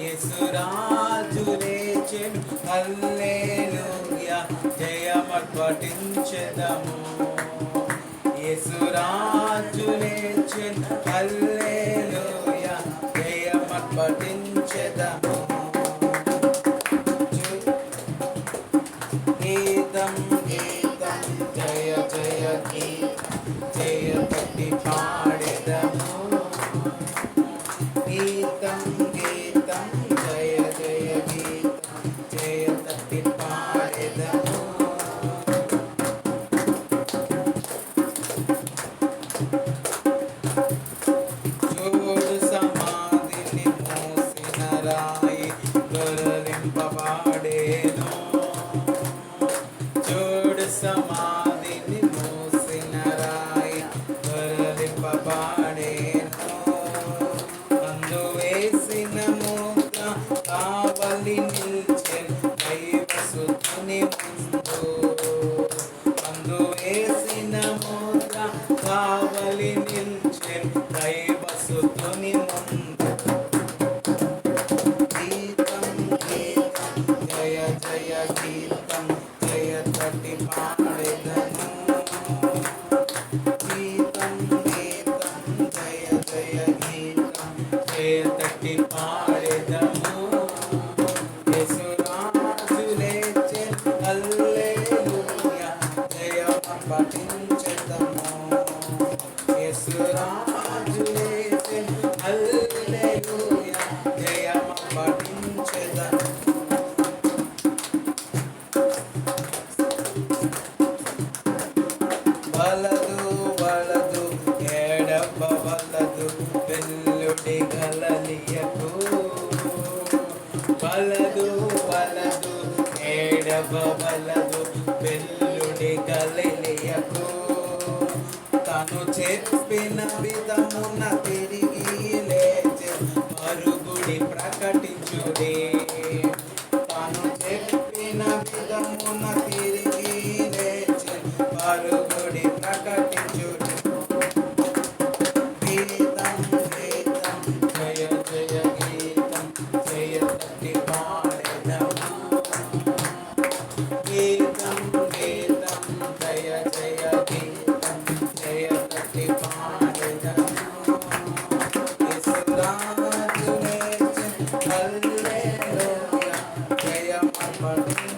యేసురాజు లేచెను హల్లెలూయా జయమర్పటించెదము. యేసురాజు లేచెను హల్లెలూయా జయమర్పటించెదము. గీతం Moreno. పఠించెదము యేసురాజు లేచెను హల్లెలూయా జయము పఠించెదము వలదు వలదు ఏడవ వలదు వెల్లుడి గలలియకు వలదు వలదు ఏడవ వలదు వెల్లుడి గలలియకు తను చెప్పిన విధమున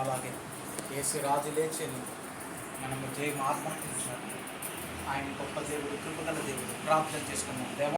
అలాగే ఏసీ రాజు లేచెను మనము జయం ఆత్మహత్యించాలి ఆయన గొప్ప దేవుడు కృపగల దేవుడు. ప్రార్థన చేసుకున్నాం దేవ